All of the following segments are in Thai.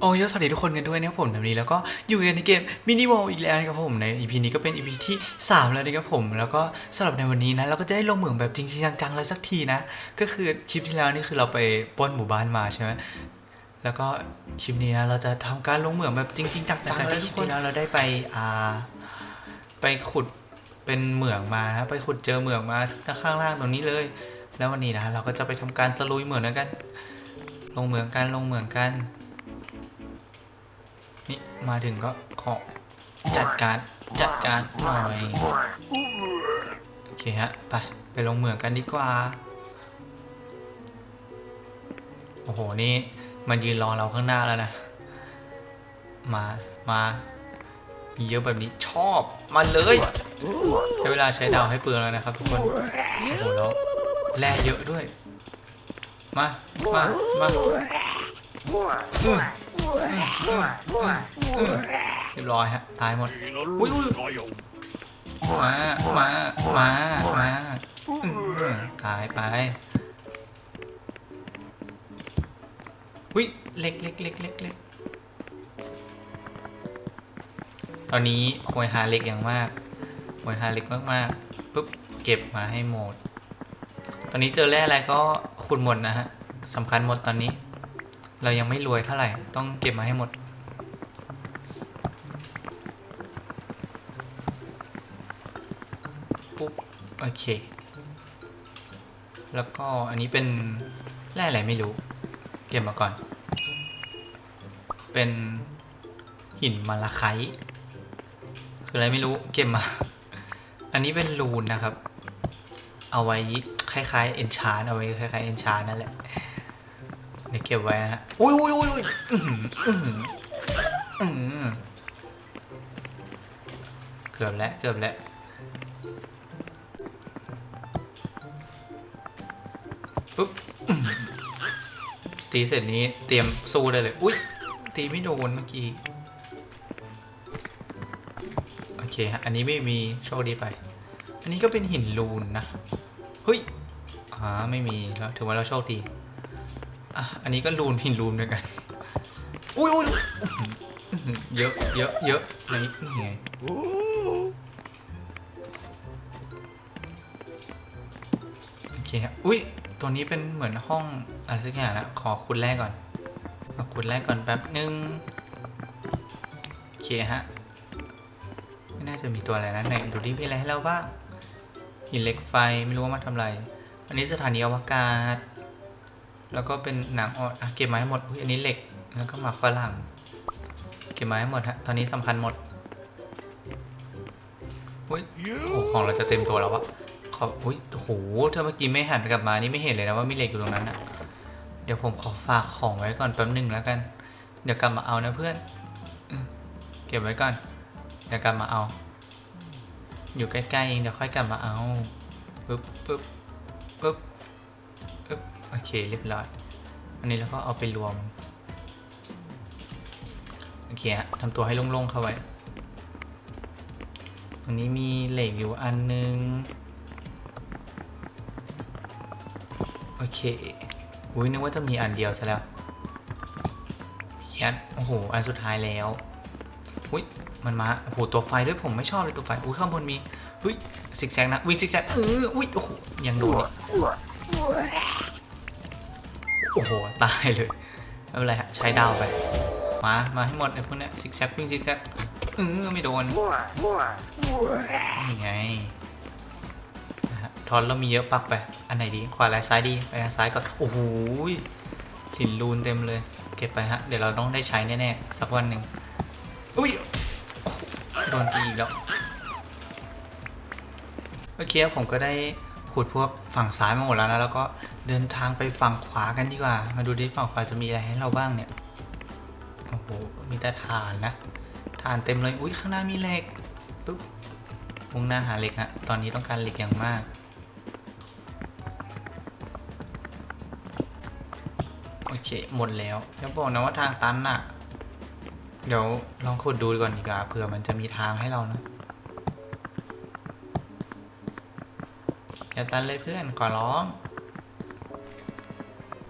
โอ้ยสวัสดีทุกคนกันด้วยนะครับผมวันนี้แล้วก็อยู่กันในเกมมินิวอลอีกแล้วนะครับผมใน EP นี้ก็เป็น EP ที่ 3 แล้วนะครับผม แล้วก็สำหรับในวันนี้นะเราก็จะได้ลงเหมืองแบบจริงๆจังๆเลยสักทีนะ ก็คือคลิปที่แล้วนี่คือเราไปปล้นหมู่บ้านมาใช่ไหมแล้วก็คลิปนี้นะเราจะทำการลงเหมืองแบบจริงๆจังๆแล้วทุกคนแล้วเราได้ไปอ่าไปขุดเป็นเหมืองมานะไปขุดเจอเหมืองมาข้างล่างตรงนี้เลย แล้ววันนี้นะเราก็จะไปทำการตะลุยเหมืองกัน ลงเหมืองกันลงเหมืองกัน มาถึงก็ขอจัดการจัดการหน่อย โอเคฮะ ไป ไปลงเหมืองกันดีกว่า โอ้โห นี่ มันยืนรอเราข้างหน้าแล้วนะ มา มามีเยอะแบบนี้ชอบมาเลยใช้เวลาใช้ดาวให้เปลืองแล้วนะครับทุกคน โอ้โหแล้วแร่เยอะด้วย มา มา มา เรียบร้อยฮะตายหมดอุ้ยมามามามาตายไปอุ้ยเล็กเล็กเล็กเล็กเล็กตอนนี้โหยหาเล็กอย่างมากโหยหาเล็กมากๆปุ๊บเก็บมาให้หมด ตอนนี้เจอแร่อะไรก็ขุดหมดนะฮะสำคัญหมดตอนนี้ เรายังไม่รวยเท่าไหร่ ต้องเก็บมาให้หมด ปุ๊บ โอเค แล้วก็อันนี้เป็นแร่อะไรไม่รู้ เก็บมาก่อน เป็นหินมาลาไคต์คืออะไรไม่รู้ เก็บมา อันนี้เป็นรูนนะครับ เอาไว้คล้ายๆเอนชานเอาไว้คล้ายๆเอนชานนั่นแหละ ก็บไว้นะฮะอุ้ยอุ้ยอุ้ยอุ้ยอื้อหืออื้อหืออื้อหือเกือบแล้วเกือบแล้วปุ๊บอื้อหือตีเสร็จนี้เตรียมสู้ได้เลย อุ้ยตีไม่โดนเมื่อกี้ โอเคฮะ อันนี้ไม่มีโชคดีไป อันนี้ก็เป็นหินลูนนะ เฮ้ยอ่าไม่มีแล้วถือว่าเราโชคดี อะอันนี้ก็รูนหินรูนด้วยกัน อุ้ยอุ้ยอื้อหืออื้อหือเยอะเยอะเยอะไหนนี่ไงโอเคครับอุ้ยตัวนี้เป็นเหมือนห้องอะไรสักอย่างนะขอขุดแรกก่อนขอขุดแรกก่อนแป๊บนึงโอเคฮะไม่น่าจะมีตัวอะไรนะไหนดูดิมีอะไรให้เราบ้างหินเหล็กไฟไม่รู้ว่ามาทำอะไร อันนี้สถานีอวกาศ แล้วก็เป็นหนังอ่อนอะเก็บไม้หมดอุ๊ยอันนี้เหล็ก แล้วก็หมากฝรั่ง เก็บไมาให้หมดฮะ ตอนนี้สำคัญหมดอุ้ยโอ้ของเราจะเต็มตัวแล้ววะขออุ้ยโอ้โหถ้าเมื่อกี้ไม่หันกลับมานี่ไม่เห็นเลยนะว่ามีเหล็กอยู่ตรงนั้นอะเดี๋ยวผมขอฝากของไว้ก่อนแป๊บหนึ่งแล้วกัน เดี๋ยวกลับมาเอานะเพื่อน เก็บไว้ก่อน เดี๋ยวกลับมาเอา อยู่ใกล้ๆเองเดี๋ยวค่อยกลับมาเอาปึ๊บปึ๊บปึ๊บ โอเคเรียบร้อย อันนี้แล้วก็เอาไปรวม โอเคฮะทำตัวให้โล่งๆเข้าไว้ ตรงนี้มีเหล็กอยู่อันนึง โอเค อุ้ยนึกว่าจะมีอันเดียวซะแล้วยัดโอ้โห อันสุดท้ายแล้ว อุ้ย มันมา โอ้โห ตัวไฟด้วยผมไม่ชอบเลยตัวไฟ อุ้ยข้างบนมี อุ้ยซิกแซกนะวิ่งซิกแซกเอออุ้ย โอ้โห ยังโดนอีกโอ้โห ตายเลยไม่เป็นไรฮะใช้ดาวไป มา มาให้หมดไอ้พวกเนี้ยซิกแซกวิ่งซิกแซกเออไม่โดนนี่ไงทอนเรามีเยอะปักไป อันไหนดี ขวาหรือซ้ายดี ไปทางซ้ายก่อน โอ้โหยถิ่นรูนเต็มเลย เก็บไปฮะ เดี๋ยวเราต้องได้ใช้แน่ๆ สักวันหนึ่งอุ้ยโอ้โหโดนตีอีกแล้ว เมื่อกี้ผมก็ได้ ขุดพวกฝั่งซ้ายมาหมดแล้วนะแล้วก็เดินทางไปฝั่งขวากันดีกว่า มาดูดิฝั่งขวาจะมีอะไรให้เราบ้างเนี่ยโอ้โหมีแต่ฐานนะฐานเต็มเลยอุ้ยข้างหน้ามีเหล็กปุ๊บมุ่งหน้าหาเหล็กฮะตอนนี้ต้องการเหล็กอย่างมากโอเคหมดแล้วอย่าบอกนะว่าทางตันน่ะเดี๋ยวลองขุดดูก่อนดีกว่าเผื่อมันจะมีทางให้เรานะ อย่าตันเลยเพื่อนขอร้อง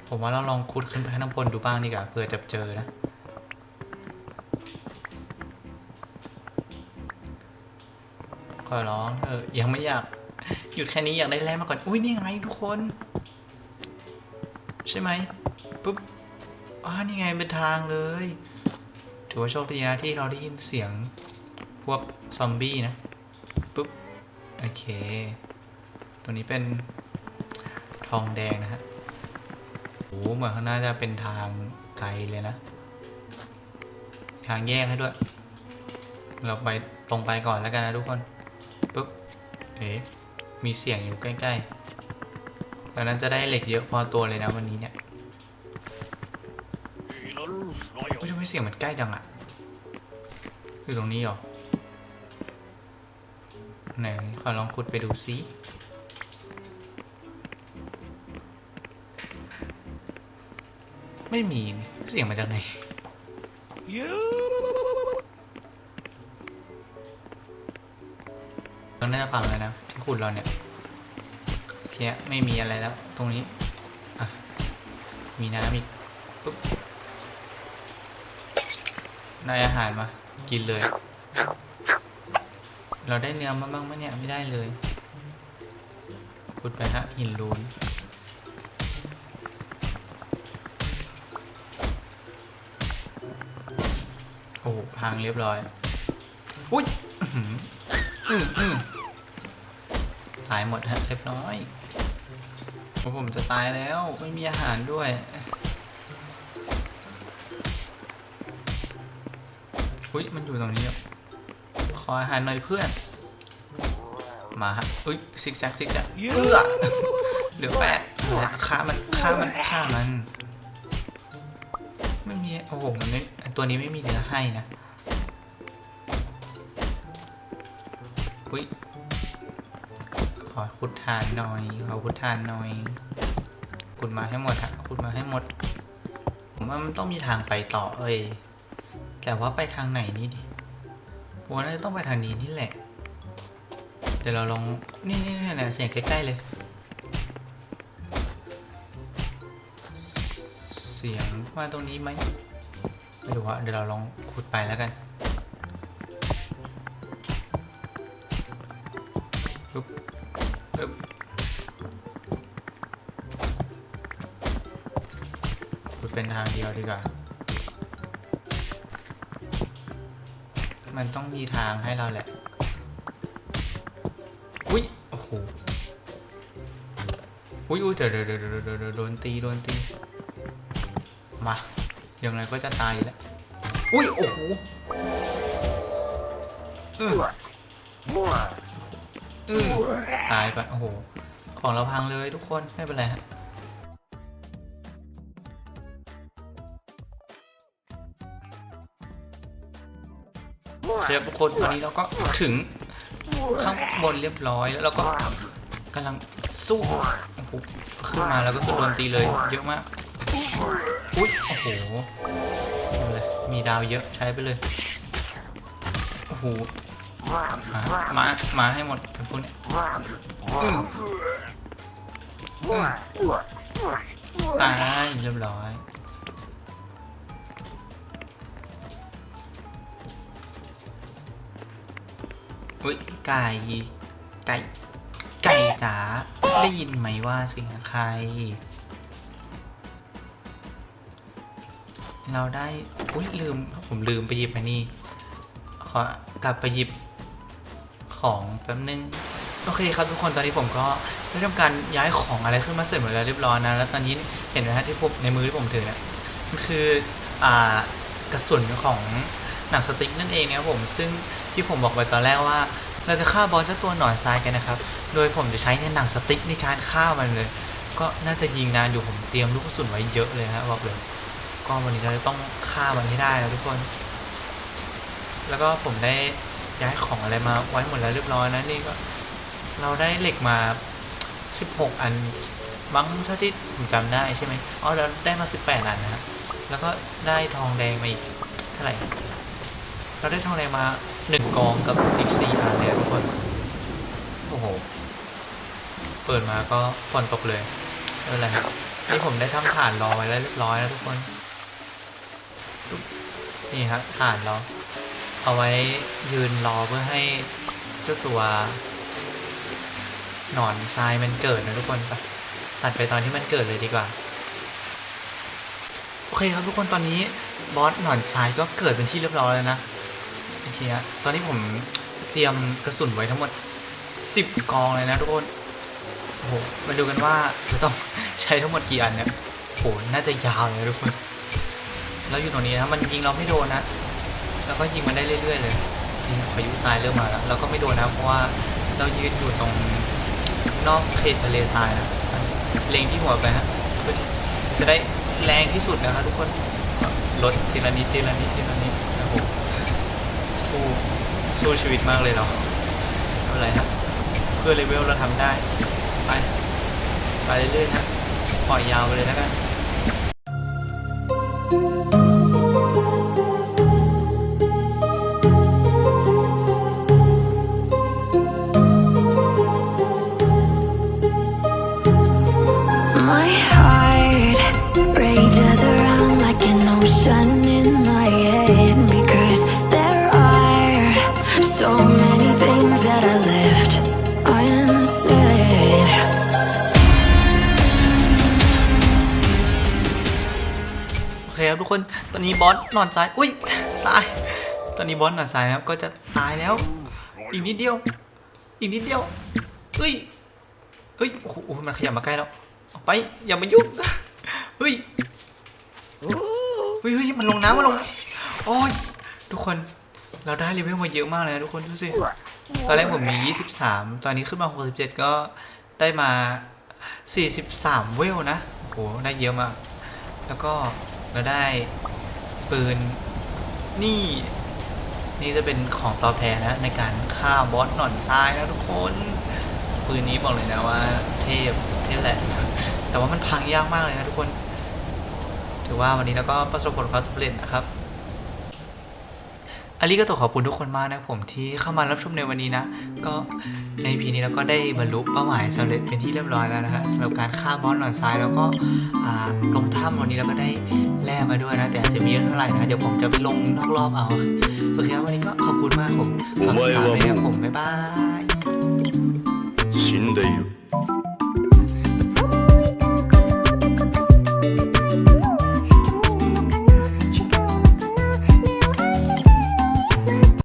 ผมว่าเราลองคุดขึ้นไปข้างบนดูบ้างดีกว่าเผื่อจะเจอนะขอร้องเออยังไม่อยากหยุดแค่นี้อยากได้แร่มาก่อน อุ้ยนี่ไงทุกคน ใช่ไหมปุ๊บอ๋อนี่ไงเป็นทางเลย ถือว่าโชคดีนะที่เราได้ยินเสียงพวกซอมบี้นะ ปุ๊บ โอเค ตรงนี้เป็นทองแดงนะฮะโอ้เหมือนข้างหน้าจะเป็นทางไกลเลยนะ ทางแยกให้ด้วย เราไปตรงไปก่อนแล้วกันนะทุกคนปุ๊บเอ๋มีเสียงอยู่ใกล้ๆแล้วนั้นจะได้เหล็กเยอะพอตัวเลยนะวันนี้เนี่ยไม่ใไม่เสียงมันใกล้จังอะคือตรงนี้หรอไหนขอลองขุดไปดูซิ ไม่มีเสียงมาจากไหนเราน่าจะฟังเลยนะที่ขุดเราเนี่ยโอเคไม่มีอะไรแล้ว ตรงนี้อะมีน้ำอีกปุ๊บได้อาหารมากินเลย เราได้เนื้อมาบ้างไหมเนี่ยไม่ได้เลยขุดไปฮะหินรูน พังเรียบร้อย อุ้ยตายหมดฮะเรียบร้อยโอ้ผมจะตายแล้วไม่มีอาหารด้วย อุ้ยมันอยู่ตรงนี้อะขออาหารหน่อยเพื่อน มาฮะอุ้ยซิกแซกซิกแซกเอื้อเหลือแปดฆ่ามันฆ่ามันฆ่ามันไม่มีโอ้โหมันไม่ตัวนี้ไม่มีเนื้อให้นะ อุ้ยขอขุดทานหน่อยขอขุดทานหน่อยขุดมาให้หมดฮะขุดมาให้หมด ผมว่ามันต้องมีทางไปต่อเอ้ยแต่ว่าไปทางไหนนี่ดิผมว่าน่าจะต้องไปทางนี้นี่แหละ เดี๋ยวเราลองนี่นี่นี่เนี่ยเสียงใกล้ๆเลย เสียงมาตรงนี้ไหมไม่รู้ว่าเดี๋ยวเราลองขุดไปแล้วกัน ปึ๊บปึ๊บขุดเป็นทางเดียวดีกว่า มันต้องมีทางให้เราแหละ อุ้ย โอ้โห อุ้ยอุ้ยเดี๋ยวเดี๋ยวเดี๋ยวเดี๋ยวเดี๋ยวเดี๋ยวโดนตี โดนตี มายังไงก็จะตายอยู่แล้ว อุ้ย โอ้โหเออเออ ตายไปโอ้โห ของเราพังเลยทุกคนไม่เป็นไรฮะเรียบทุกคนตอนนี้เราก็ถึงข้างบนเรียบร้อยแล้วเราก็กำลังสู้โอ้โหขึ้นมาแล้วก็คือโดนตีเลยเยอะมากอุ้ยโอ้โหมีดาวเยอะใช้ไปเลยโอ้โห มามามาให้หมดเป็นพวกเนี้ยอืมอืมตายเรียบร้อยอุ้ยไก่ไก่ไก่จ๋าได้ยินไหมว่าเสียงใคร เราได้อุ้ยลืมผมลืมไปหยิบอันนี้ขอกลับไปหยิบ ของแป๊บนึงโอเคครับทุกคนตอนนี้ผมก็ได้ทำการย้ายของอะไรขึ้นมาเสร็จหมดแล้วเรียบร้อยนะแล้วตอนนี้เห็นไหมฮะที่ผมในมือที่ผมถือเนี่ยมันคืออ่ากระสุนของหนังสติ๊กนั่นเองนะครับผมซึ่งที่ผมบอกไปตอนแรกว่า เราจะฆ่าบอสเจ้าตัวหนอนทรายกันนะครับโดยผมจะใช้ในหนังสติ๊กในการฆ่ามันเลย ก็น่าจะยิงนานอยู่ผมเตรียมลูกกระสุนไว้เยอะเลยนะบอกเลยก็วันนี้เราจะต้องฆ่ามันให้ได้นะทุกคน แล้วก็ผมได้ ย้ายของอะไรมาไว้หมดแล้วเรียบร้อยนะนี่ก็ เราได้เหล็กมา 16 อันมั้งเท่าที่ผมจำได้ใช่ไหมอ๋อเราได้มา 18 อันนะฮะแล้วก็ได้ทองแดงมาอีกเท่าไหร่เราได้ทองแดงมาหนึ่งกองกับอีกสี่อันเลยทุกคนโอ้โหเปิดมาก็ฝนตกเลยไม่เป็นไรนี่ผมได้ทำฐานรอไว้แล้วเรียบร้อยแล้วทุกคน นี่ฮะฐานเรา เอาไว้ยืนรอเพื่อให้เจ้าตัว หนอนทรายมันเกิดนะทุกคนไปตัดไปตอนที่มันเกิดเลยดีกว่า โอเคครับทุกคนตอนนี้บอสหนอนทรายก็เกิดเป็นที่เรียบร้อยแล้วนะโอเคฮะตอนนี้ผมเตรียมกระสุนไว้ทั้งหมด 10 กองเลยนะทุกคนโอ้โหมาดูกันว่าจะต้องใช้ทั้งหมดกี่อันเนี่ยโอ้โหน่าจะยาวเลยทุกคน แล้วอยู่ตรงนี้นะมันยิงเราไม่โดนนะ แล้วก็ยิงมันได้เรื่อยๆเลยพายุทรายเริ่มมาแล้วเราก็ไม่โดนนะเพราะว่าเรายืนอยู่ตรงนอกเขตทะเลทรายนะเล็งที่หัวไปฮะจะได้แรงที่สุดนะครับทุกคนลดทีละนิดทีละนิดทีละนิดนะผมสู้สู้ชีวิตมากเลยเราไม่เป็นไรฮะเพื่อเลเวลเราทำได้ ไป ไปเรื่อยๆนะปล่อยยาวไปเลยแล้วกัน คนตอนนี้บอสนอนซ้ายอุ้ยตาย ตอนนี้บอสนอนซ้ายนะครับก็จะตายแล้ว อีกนิดเดียว อีกนิดเดียวเฮ้ยเฮ้ยโอ้โหมันขยับมาใกล้แล้วออกไปอย่ามายุ่งเฮ้ยเฮ้ยเฮ้ยมันลงน้ำมันลงโอ้ยทุกคนเราได้เลเวลมาเยอะมากเลยนะทุกคนดูสิตอนแรกผมมี 23 ตอนนี้ขึ้นมา 67 ก็ได้มา 43 เวลนะโอ้โหได้เยอะมาก แล้วก็ เราได้ปืนนี่ นี่จะเป็นของตอบแทนนะ ในการฆ่าบอสหนอนทรายนะทุกคน ปืนนี้บอกเลยนะว่า เทพเทพแหละแต่ว่ามันพังยากมากเลยนะทุกคน ถือว่าวันนี้เราก็ประสบผลความสำเร็จนะครับ อาลีก็ต้องขอบคุณทุกคนมากนะครับผมที่เข้ามารับชมในวันนี้นะ ก็ในพีนี้เราก็ได้บรรลุเป้าหมายสำเร็จเป็นที่เรียบร้อยแล้วนะฮะสำหรับการฆ่าบอสหนอนทรายแล้วก็อ่าลงถ้ำวันนี้เราก็ได้แร่มาด้วยนะ แต่อาจจะมีเยอะเท่าไหร่นะ เดี๋ยวผมจะไปลงนอกรอบเอาโอเคครับวันนี้ก็ขอบคุณมากผมฝากติดตามด้วยนะครับผมบ๊ายบาย 死んでいる